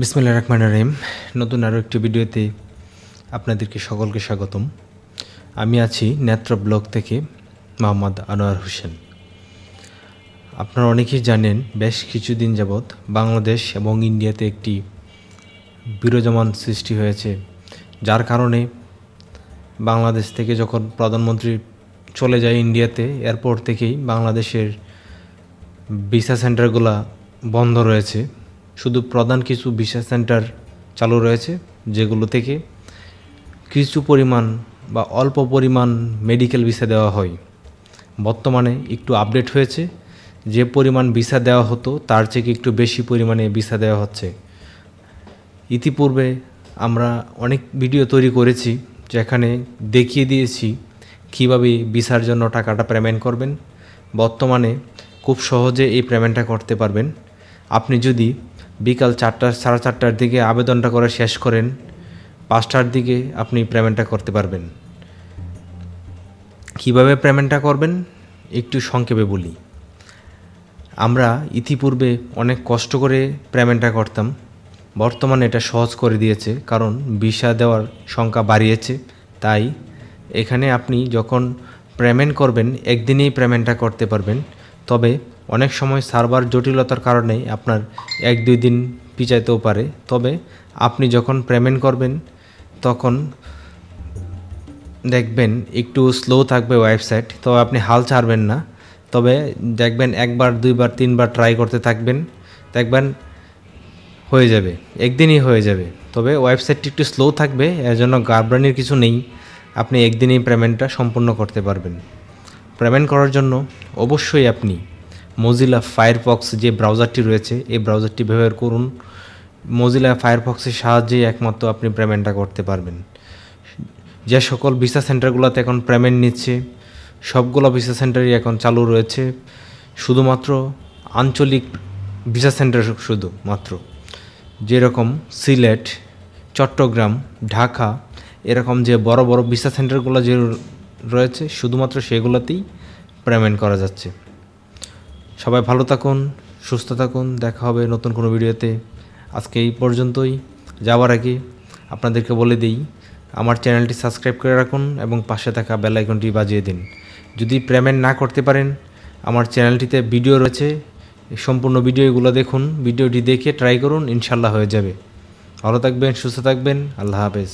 বিসমিল্লা রহমান রহিম। নতুন আরও একটি ভিডিওতে আপনাদেরকে সকলকে স্বাগতম। আমি আছি নেত্র ব্লগ থেকে মোহাম্মদ আনোয়ার হোসেন। আপনারা অনেকেই জানেন, বেশ কিছুদিন যাবৎ বাংলাদেশ এবং ইন্ডিয়াতে একটি বিরোজমান সৃষ্টি হয়েছে, যার কারণে বাংলাদেশ থেকে যখন প্রধানমন্ত্রী চলে যায় ইন্ডিয়াতে, এরপর থেকেই বাংলাদেশের ভিসা সেন্টারগুলা বন্ধ রয়েছে। শুধু প্রধান কিছু ভিসা সেন্টার চালু রয়েছে, যেগুলো থেকে কিছু পরিমাণ বা অল্প পরিমাণ মেডিকেল ভিসা দেওয়া হয়। বর্তমানে একটু আপডেট হয়েছে, যে পরিমাণ ভিসা দেওয়া হতো, তার থেকে একটু বেশি পরিমাণে ভিসা দেওয়া হচ্ছে। ইতিপূর্বে আমরা অনেক ভিডিও তৈরি করেছি, যেখানে দেখিয়ে দিয়েছি কীভাবে ভিসার জন্য টাকাটা পেমেন্ট করবেন। বর্তমানে খুব সহজে এই পেমেন্টটা করতে পারবেন। আপনি যদি বিকাল চারটা সাড়ে চারটার দিকে আবেদনটা করে শেষ করেন। পাঁচটার দিকে আপনি পেমেন্টটা করতে পারবেন। কীভাবে পেমেন্টটা করবেন? একটু সংক্ষেপে বলি। আমরা ইতিপূর্বে অনেক কষ্ট করে পেমেন্টটা করতাম। বর্তমানে এটা সহজ করে দিয়েছে, কারণ ভিসা দেওয়ার সংখ্যা বাড়িয়েছে। তাই এখানে আপনি যখন পেমেন্ট করবেন, একদিনেই পেমেন্টটা করতে পারবেন। তবে অনেক সময় সার্ভার জটিলতার কারণে আপনার এক, দুই দিন পিছাইতেও পারে। তবে আপনি যখন পেমেন্ট করবেন, তখন দেখবেন একটু স্লো থাকবে ওয়েবসাইট, তো আপনি হাল ছাড়বেন না। তবে দেখবেন একবার, দুইবার, তিনবার ট্রাই করতে থাকবেন, দেখবেন হয়ে যাবে, একদিনই হয়ে যাবে। তবে ওয়েবসাইটটি একটু স্লো থাকবে এর জন্য গাবরানির কিছু নেই, আপনি একদিনেই পেমেন্টটা সম্পূর্ণ করতে পারবেন। পেমেন্ট করার জন্য অবশ্যই আপনি মজিলা ফায়ারফক্স যে ব্রাউজারটি রয়েছে, এই ব্রাউজারটি ব্যবহার করুন। মজিলা ফায়ারফক্সের সাহায্যেই একমাত্র আপনি পেমেন্টটা করতে পারবেন। যে সকল ভিসা সেন্টারগুলোতে এখন পেমেন্ট নিচ্ছে, সবগুলো ভিসা সেন্টারই এখন চালু রয়েছে। শুধুমাত্র আঞ্চলিক ভিসা সেন্টার শুধু মাত্র। যেরকম সিলেট, চট্টগ্রাম, ঢাকা, এরকম যে বড় বড় ভিসা সেন্টারগুলো যে রয়েছে, শুধুমাত্র সেগুলোতেই পেমেন্ট করা যাচ্ছে। সবাই ভালো থাকুন, সুস্থ থাকুন, দেখা হবে নতুন কোনো ভিডিওতে। আজকে এই পর্যন্তই, যাওয়ার আগে আপনাদেরকে বলে দিই, আমার চ্যানেলটি সাবস্ক্রাইব করে রাখুন এবং পাশে থাকা বেল আইকনটি বাজিয়ে দিন। যদি পেমেন্ট না করতে পারেন, আমার চ্যানেলটিতে ভিডিও রয়েছে সম্পূর্ণ ভিডিওগুলো দেখুন, ভিডিওটি দেখে ট্রাই করুন, ইনশাল্লাহ হয়ে যাবে। ভালো থাকবেন, সুস্থ থাকবেন, আল্লাহ হাফেজ।